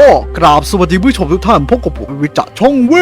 ก็กราบสวัสดีผู้ชมทุกท่านพบกับผมวิจักรช่องเว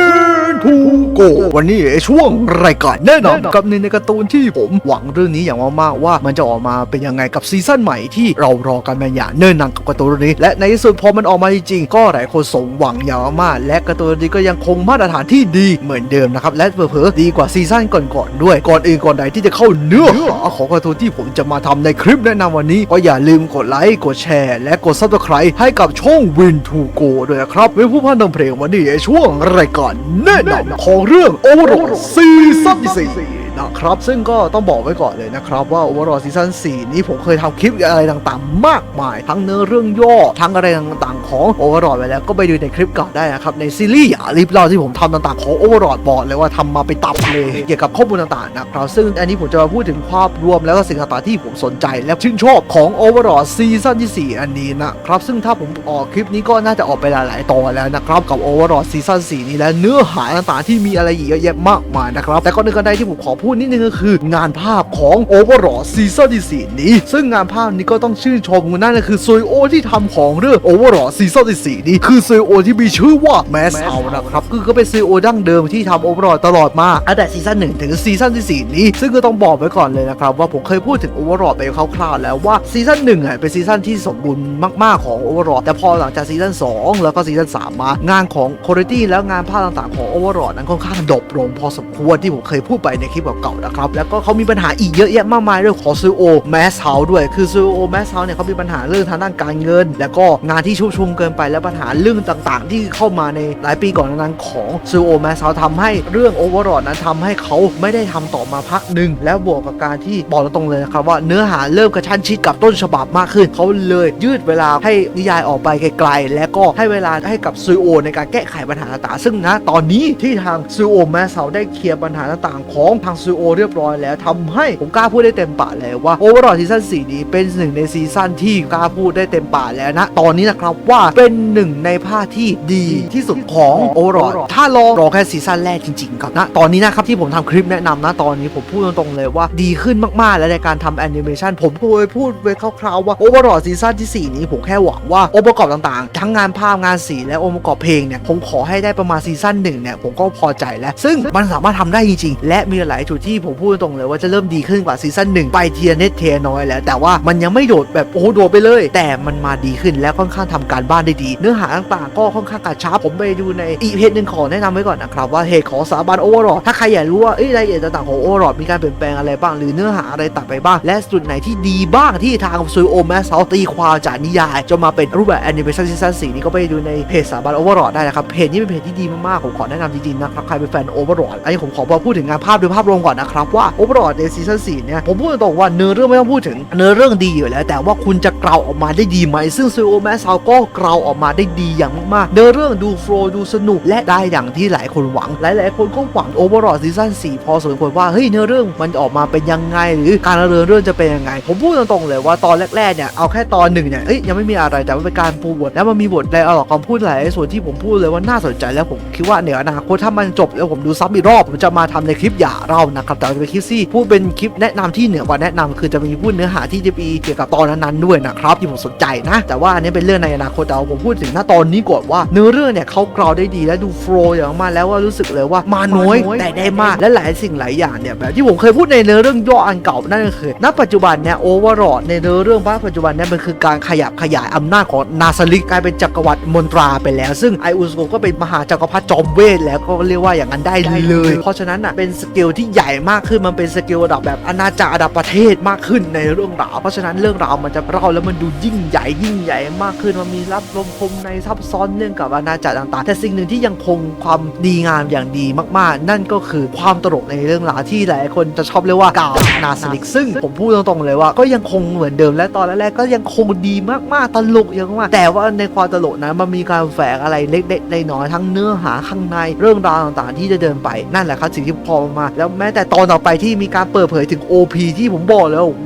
นทูโก วันนี้ช่วงรายการแนะนำกับหนึ่งในการ์ตูนที่ผมหวังเรื่องนี้อย่างมากๆว่ามันจะออกมาเป็นยังไงกับซีซั่นใหม่ที่เรารอกันมาอย่างเนิ่นนานกับการ์ตูนเรื่องนี้ และในที่สุดพอมันออกมาจริงๆก็หลายคนสมหวังอย่างมากและการ์ตูนเรื่องนี้ก็ยังคงมาตรฐานที่ดีเหมือนเดิมนะครับและเผลอๆดีกว่าซีซั่นก่อนๆด้วยก่อนอื่นก่อนใดที่จะเข้าเนื้อของการ์ตูนที่ผมจะมาทำในคลิปแนะนำวันนี้ก็อย่าลืมกดไลค์กดแชร์ และกด subscribe ให้กับช่อง Win to Go ด้วยนะครับเป็นผู้พันทำเพลงวันนี้ช่วงรายการแนะนำของเรื่องโอรสีซั่นที่สี่ นะครับ ซึ่งก็ต้องบอกไว้ก่อนเลยนะครับว่า Overlord ซีซั่น4นี้ผมเคยทำคลิปอะไรต่างๆ มากมาย ทั้งเนื้อเรื่องย่อ ทั้งอะไรต่างๆ ของ Overlord ไปแล้วก็ไปดูในคลิปเก่าได้นะครับ ในซีรีส์ลิฟเราที่ผมทำต่างๆ ของ Overlord บอกเลยว่าทำมาไปตับเลยเกี่ยวกับข้อมูลต่างๆนะครับ ซึ่งอันนี้ผมจะมาพูดถึงภาพรวมแล้วก็สิ่งต่างๆที่ผมสนใจ และชื่นชอบของ Overlord ซีซั่นที่4อันนี้นะครับ ซึ่งถ้าผมออกคลิปนี้ก็น่าจะออกไปหลายๆตอนแล้วนะครับกับ Overlord ซีซั่น4นี้และเนื้อหาต่างๆที่มีอะไรเยอะแยะมากมายนะครับแต่ก่อนอื่นกันใดที่ผมขอพูดนิดนึงก็คืองานภาพของ Overlord ซีซั่นที่4นี้ ซึ่งงานภาพนี้ก็ต้องชื่นชมนั่นก็คือซูโอที่ทำของเรื่อง Overlord ซีซั่นที่4นี้ คือซูโอที่มีชื่อว่า Mass o u นะครับคือก็เป็นซูโอดั้งเดิมที่ทำ Overlord ตลอดมาตั้งแต่ซีซั่น1ถึงซีซั่นที่4นี้ ซึ่งก็ต้องบอกไว้ก่อนเลยนะครับว่าผมเคยพูดถึง Overlord ไปคร่าวๆแล้วว่าซีซั่น1อะเป็นซีซั่นที่สมบูรณ์มากๆของ Overlord แต่พอหลังจากซีซั่น2แล้วก็ซีซั่น3มางานของ Quality แล้วงานภาพต่างๆของ Overlord นั้นค่อนข้างดรอปลงพอสมควรที่ผมเคยพูดไปในคลิปเก่าๆนะครับ แล้วก็เขามีปัญหาอีกเยอะแยะมากมายเรื่องของซูโอแมสเฮาด้วย คือซูโอแมสเฮาเนี่ยเขามีปัญหาเรื่องทางด้านการเงิน แล้วก็งานที่ชุกชุมเกินไปและปัญหาเรื่องต่างๆ ที่เข้ามาในหลายปีก่อนนั้นของซูโอแมสเฮาทำให้เรื่องโอเวอร์ d นั้นทำให้เขาไม่ได้ทำต่อมาพักหนึ่งแล้วบวกกับการที่บอกตรงๆเลยนะครับว่าเนื้อหาเริ่มกระชั้นชิดกับต้นฉบับมากขึ้นเขาเลยยืดเวลาให้นิยายออกไปไกลๆและก็ให้เวลาให้กับซูโอในการแก้ไขปัญหาต่างๆซึ่งนะตอนนี้ที่ทางซูโอแมสเฮาได้เคลียร์ปัญหาต่างๆของทางซูโอเรียบร้อยแล้วทำให้ผมกล้าพูดได้เต็มปากเลยว่าโอเวอร์ d ซีซั่น4นี้เป็นหนึ่งในซีซั่นที่กล้าพูดได้เต็มปากแล้วนะตอนนี้นะครับว่าเป็นหนึ่งในภาคที่ดีที่สุดของโอเวอร์ d ถ้ารอรอแค่ซีซั่นแรกจริงๆครับนะตอนนี้นะครับที่ผมทำคลิปแนะนำนะตอนนี้ผมพูดตรงๆเลยว่าดีขึ้นมากๆ แล้วในการทำแอนิเมชันผมเคยพูดไว้คร่าวๆว่าโอเวอร์ d ซีซั่นที่ 4 นี้ผมแค่หวังว่าองค์ประกอบต่างๆ ทั้งงานภาพงานสีและองค์ประกอบเพลงเนี่ยผมขอให้ได้ประมาณซีซั่นหนึ่งเนี่ยผมก็พอใจแล้ว ซึ่งมันสามารถทำได้จริงๆ และมีหลายจุดที่ผมพูดตรงเลยว่าจะเริ่มดีขึ้นกว่าซีซั่นหนึ่งไปเทียเน็ตเทียน้อยแล้ว แต่ว่ามันยังไม่โดดแบบโอ้โหโดดไปเลย แต่มันมาดีขึ้นและค่อนข้างทำการบ้านได้ดี เนื้อหาต่างๆก็ค่อนข้างกระชับผมไปดูในอีเพจหนึ่งขอแนะนำไว้ก่อนนะครับว่าเหตุของสถาบันโอเวอร์ถ้าใครอยากรู้ว่าเอ้ยรายละเอียดต่างๆของโอเวอร์มีการเปลี่ยนแปลงอะไรบ้าง หรือเนื้อหาอะไรตัดไปบ้าง และจุดไหนที่ดีบ้างที่ทางซูโอแมสเซาตีความจากนิยายจนมาเป็นรูปแบบแอนิเมชันซีซั่น4นี้ก็ไปดูในเพจสถาบันโอเวอร์ได้นะครับเพจนี้เป็นเพจที่ดีมากๆผมขอแนะนำจริงๆนะครับใครเป็นแฟนโอเวอร์อันนี้ผมขอพูดถึงงานภาพโดยภาพรวมก่อนนะครับว่าโอเวอร์ในซีซั่น4เนี่ยผมพูดตรงๆว่าเนื้อเรื่องไม่ต้องพูดถึงเนื้อเรื่องดีอยู่แล้ว แต่ว่าคุณจะเกลาออกมาได้ดีไหม ซึ่งซูโอแมสซาวก็เกลาออกมาได้ดีอย่างมากๆเนื้อเรื่องดูโฟล์ดูสนุกและได้อย่างที่หลายคนหวัง หลายๆคนก็หวังโอเวอร์ซีซั่น4พอสมควรว่าเฮ้ยเนื้อเรื่องมันจะออกมาเป็นยังไง หรือการดำเนินเรื่องจะเป็นยังไง ผมพูดตรงๆเลยว่าตอนแรกๆเนี่ยเอาแค่ตอนหนึ่งเนี่ยเอ้ยยังไม่มีอะไรแต่มันเป็นการปูบทแล้วมันมีบทในเอาหลอกคำพูดหลายส่วนที่ผมพูดเลยว่าน่าสนใจแล้วผมคิดว่าในอนาคตถ้ามันจบแล้วผมดูซ้ำอีกรอบผมจะมาทำในคลิปอย่าเล่านะครับแต่จะเป็นคลิปซี่พูดเป็นคลิปแนะนำที่เหนือกว่าแนะนำคือจะมีพูดเนื้อหาที่จะมีเกี่ยวกับตอนนั้นๆด้วยนะครับที่ผมสนใจนะ แต่ว่าอันนี้เป็นเรื่องในอนาคตแต่ว่าผมพูดถึงณตอนนี้ก่อนว่าเนื้อเรื่องเนี่ยเขากราวได้ดีและดูโฟล์อย่างมากแล้วว่ารู้สึกเลยว่ามาน้อยแต่ได้มากและหลายสิ่งหลายอย่างเนี่ยแบบที่ผมเคยพูดในเนื้อเรื่องย่ออันเก่านั่นก็คือณปัจจุบันเนี่ยโอเวอร์รอดในเนื้อเรื่องบ้านปัจจุบันเนี่ยมันคือการขยับขยายอำนาจของนาซาลิกกลายเป็นจักรวรรดิมนตราไปแล้ว ซึ่งไออุสโกก็เป็นมหาจักรพรรดิจอมเวทแล้วก็เรียกว่าอย่างนั้นได้เลย เพราะฉะนั้นอะเป็นสเกลที่ใหญ่มากขึ้นมันเป็นสเกลระดับแบบอาณาจักรระดับประเทศมากขึ้นในเรื่องราว เพราะฉะนั้นเรื่องราวมันจะเล่าแล้วมันดูยิ่งใหญ่ยิ่งใหญ่มากขึ้นมันมีรับลมคมในซับซ้อนเรื่องกับอาณาจักรต่างๆ แต่สิ่งหนึ่งที่ยังคงความดีงามอย่างดีมากๆ นั่นก็คือความตลกในเรื่องราวที่หลายคนจะชอบเรียกว่ากาวนาสลิกซึ่งผมพูดตรงๆเลยว่าก็ยังคงเหมือนเดิมและตอนแรกๆก็ยังคงดีมากๆตลกอย่างมากแต่ว่าในความตลกนั้นมันมีการแฝงอะไรเล็กๆน้อยๆทั้งเนื้อหาข้างในเรื่องราวต่างๆ ที่จะเดินไปนั่นแหละครับสิ่งที่พอมาแล้วแม้แต่ตอนต่อไปที่มีการเปิดเผยถึง OP ที่ผมบอกแล้วโอ้โ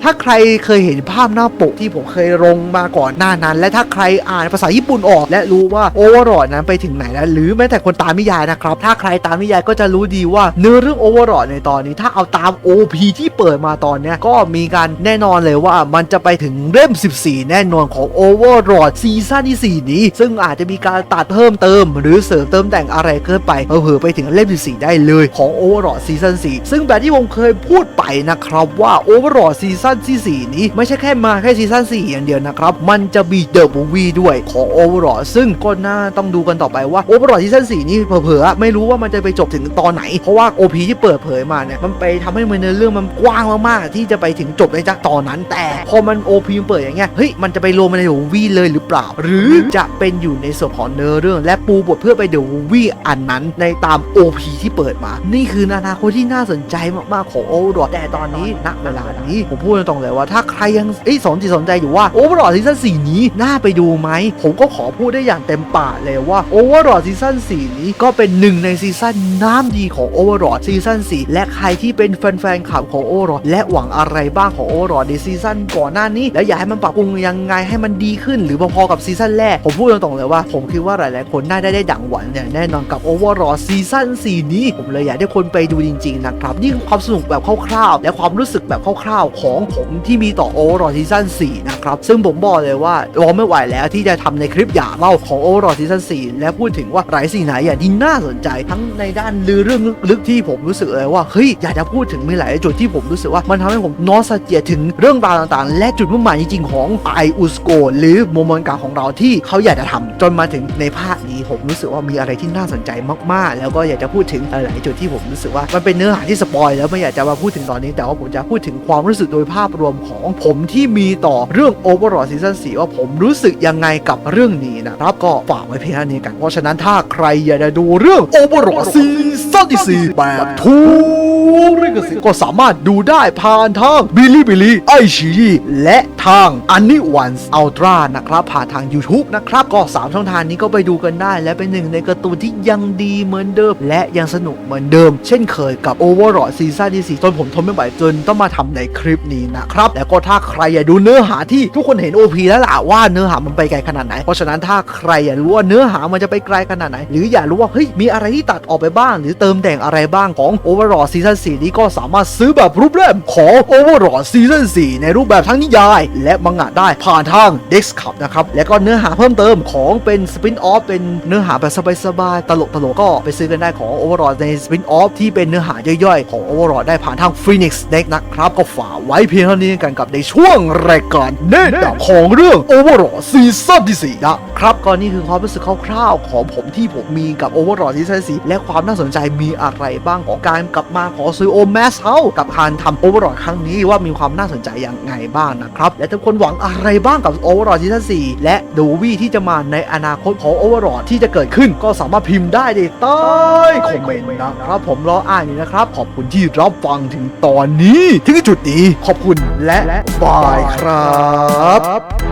หถ้าใครเคยเห็นภาพหน้าปกที่ผมเคยลงมาก่อนหน้านั้น และถ้าใครอ่านภาษาญี่ปุ่นออก และรู้ว่าโอเวอร์ลอดนั้นไปถึงไหนแล้ว หรือแม้แต่คนตามนิยายนะครับ ถ้าใครตามนิยายก็จะรู้ดีว่าเนื้อเรื่องโอเวอร์ลอดในตอนนี้ ถ้าเอาตาม OP ที่เปิดมาตอนนี้ก็มีการแน่นอนเลยว่ามันจะไปถึงเล่ม 14 แน่นอนของ Overlord ซีซั่นที่ 4 นี้ ซึ่งอาจจะมีการตัดเพิ่มเติม หรือเสริมเติมแต่งอะไรเกินไปเผลอไปถึงเล่ม 14 ได้เลยของ Overlord ซีซั่น4ซึ่งแบบที่ผมเคยพูดไปนะครับว่า Overlord ซีซั่นที่ 4 นี้ ไม่ใช่แค่มาแค่ซีซั่น4 อย่างเดียวนะครับ มันจะมีเดอะมูวี่ด้วยของ Overlord ซึ่งก็น่าต้องดูกันต่อไปว่า Overlord ซีซั่น4 นี้เผลอๆไม่รู้ว่ามันจะไปจบถึงตอนไหน เพราะว่า OP ที่เปิดเผยมาเนี่ยมันไปทำให้มันเนื้อเรื่องมันกว้างมากๆที่จะไปถึงจบในจากตอนนั้น แต่พอมัน OP มันเปิดอย่างเงี้ยเฮ้ยมันจะไปรวมในเดอะมูวี่เลยหรือเปล่า หรือจะเป็นอยู่ในส่วนของเนื้อเรื่อง และปูบทเพื่อไปเดอะมูวี่อันนั้นในตาม OP ที่เปิดมา นี่คืออนาคตที่น่าสนใจมากๆของ Overlord แต่ตอนนี้ณเวลานี้ผมพูดตรงเลยว่าถ้าใครยังสนจิตสนใจอยู่ว่า Overlord ซีซั่น4นี้น่าไปดูไหม ผมก็ขอพูดได้อย่างเต็มปากเลยว่า Overlord ซีซั่น4นี้ก็เป็นหนึ่งในซีซั่นน้ำดีของ Overlord ซีซั่น4และใครที่เป็นแฟนๆขับของ Overlord และหวังอะไรบ้างของ Overlord ในซีซั่นก่อนหน้านี้ และอยากให้มันปรับปรุงยังไงให้มันดีขึ้น หรือพอๆกับซีซั่นแรกผมพูดตรงๆเลยว่าผมคิดว่าหลายๆคนน่าได้ได้ดังหวังอย่างแน่นอนกับ Overlord ซีซั่น4นี้ผมเลยอยากให้คนไปดูจริงๆนะครับนี่คือความสนุกแบบคร่าวๆและความรู้สึกแบบคร่าวๆของผมที่มีต่อ Overlord ซีซั่น4นะครับ ซึ่งผมบอกเลยว่ารอไม่ไหวแล้วที่จะทำในคลิปอยากเล่าของ Overlord ซีซั่น4และพูดถึงว่าหลายสิ่งหลายอย่างที่น่าสนใจ ทั้งในด้านลือเรื่องลึกที่ผมรู้สึกเลยว่าเฮ้ยอยากจะพูดถึงมีหลายจุดที่ผมรู้สึกว่ามันทำให้ผมนอสเจียถึงเรื่องราวต่างๆ และจุดมุ่งหมายจริงๆของไออุสโกหรือโมเมนต์การของเราที่เขาอยากจะทำจนมาถึงในภาคนี้ ผมรู้สึกว่ามีอะไรที่น่าสนใจมากๆ แล้วก็อยากจะพูดถึงหลายๆจุดที่ผมรู้สึกว่ามันเป็นเนื้อหาที่สปอยแล้วไม่อยากจะมาพูดถึงตอนนี้แต่ว่าผมจะพูดถึงความรู้สึกโดยภาพรวมของผมที่มีต่อเรื่อง Overlord Season 4ว่าผมรู้สึกยังไงกับเรื่องนี้นะครับก็ฝากไว้เพียงเท่านี้กัน เพราะฉะนั้นถ้าใครอยากจะดูเรื่อง Overlord Season ที่4แบบทู ริกสิก็สามารถดูได้ผ่านทางบิลิบิลิไอชีและทางอันนี้วันส์อัลตร้านะครับผ่านทาง YouTube นะครับก็สามช่องทางนี้ก็ไปดูกันได้ และเป็นหนึ่งในการ์ตูนที่ยังดีเหมือนเดิม และยังสนุกเหมือนเดิม เช่นเคยกับ Overlord ซีซั่นที่4จนผมทนไม่ไหวจนต้องมาทำในคลิปนี้นะครับแล้วก็ถ้าใครอยากดูเนื้อหาที่ทุกคนเห็น OP แล้วล่ะว่าเนื้อหามันไปไกลขนาดไหน เพราะฉะนั้นถ้าใครอยากรู้ว่าเนื้อหามันจะไปไกลขนาดไหน หรืออยากรู้ว่าเฮ้ยมีอะไรที่ตัดออกไปบ้าง หรือเติมแต่งอะไรบ้างของ Overlord ซีซั่น4นี้ก็สามารถซื้อแบบรูปเล่มของ Overlord ซีซั่น4ในรูปแบบทั้งนิยาย และมังงะได้ผ่านทาง Dex Cup นะครับ และก็เนื้อหาเพิ่มเติมของเป็นสปินออฟเป็นเนื้อหาแบบสบายๆ ตลกตลกๆก็ไปซื้อกันได้ของ Overlord ในสปินออฟที่เป็นเนื้อหาย่อยๆ ของ Overlord ได้ผ่านทาง Phoenix Deck นะครับ ก็ฝากไว้เพียงเท่านี้กันกับในช่วงรายการแนะนำของเรื่อง Overlord ซีซั่นที่4นะครับก็นี่คือความรู้สึกคร่าวๆของผมที่ผมมีกับ Overlord ซีซั่น4และความน่าสนใจมีอะไรบ้างของการกลับมาของซโอแมสเฮากับการทำ Overlord ครั้งนี้ว่ามีความน่าสนใจอย่างไงบ้างนะครับ และทุกคนหวังอะไรบ้างกับ Overlord ซีซั่น4และดูวี่ที่จะมาในอนาคตของ Overlord ที่จะเกิดขึ้นก็สามารถพิมพ์ได้ในใต้คอมเมนต์นะครับ ผมรออ่านอยู่นะครับ ขอบคุณที่รับฟังถึงตอนนี้ ถึงจุดนี้ขอบคุณและบายครับ